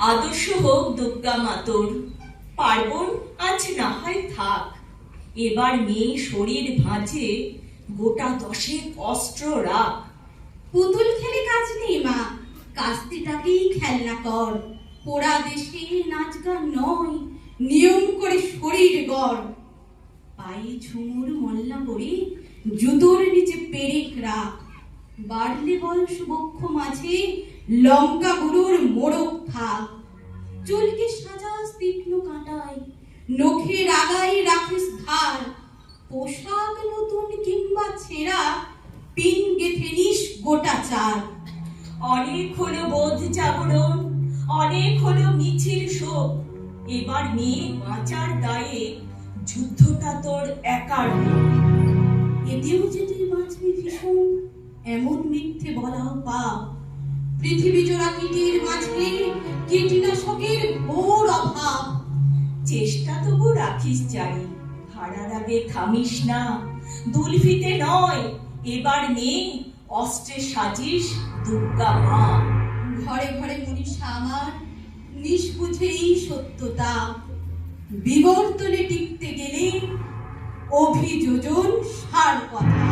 আদর্শ হোক দুর্গা মাতর, পার্বণ আজ না হয় থাক। এবার মেয়ে শরীর ভাঁজে গোটা দশেক অস্ত্র রাখ। পুতুল খেলে কাজ নেই মা কাস্তিটাকেই খেলনা কর। পোড়া দেশে নাচ গান নয়, নিয়ম করে শরীর গড়। পায়ে ঝুমুর মল্লা পরে জুতোর নিচে পেরেক রাখ। বাড়লে বয়স বক্ষ মাঝে, লঙ্কা গুরুর মোড়ক থাক। চুলকে সাজাস তীক্ষ্ণ কাঁটায়, নখের আগায় রাখিস ধার। পোশাক নতুন কিংবা ছেঁড়া, পিন গেথে গোটা চার। অনেক হলো বোধ জাগরণ, অনেক হলো মিছিল শোক। এবার মেয়ে বাঁচার দায়ে, যুদ্ধটা তোর একার। এতেও যে তুই বাঁচবি ভীষণ, এমন মিথ্যে বলাও পাপ। পৃথিবী জোড়া কীটের মাঝে কীটনাশকের ঘোর অভাব। চেষ্টা তবু রাখিস জানি হারার আগে থামিস না। দুলফিতে নয়, এবার মেয়ে অস্ত্রে সাজিস দুর্গা মা। ঘরে ঘরে মনীষা আমার নিষ্বুঝেই সত্যতা। বিবর্তনে টিকতে গেলে অভিযোজন সার কথা।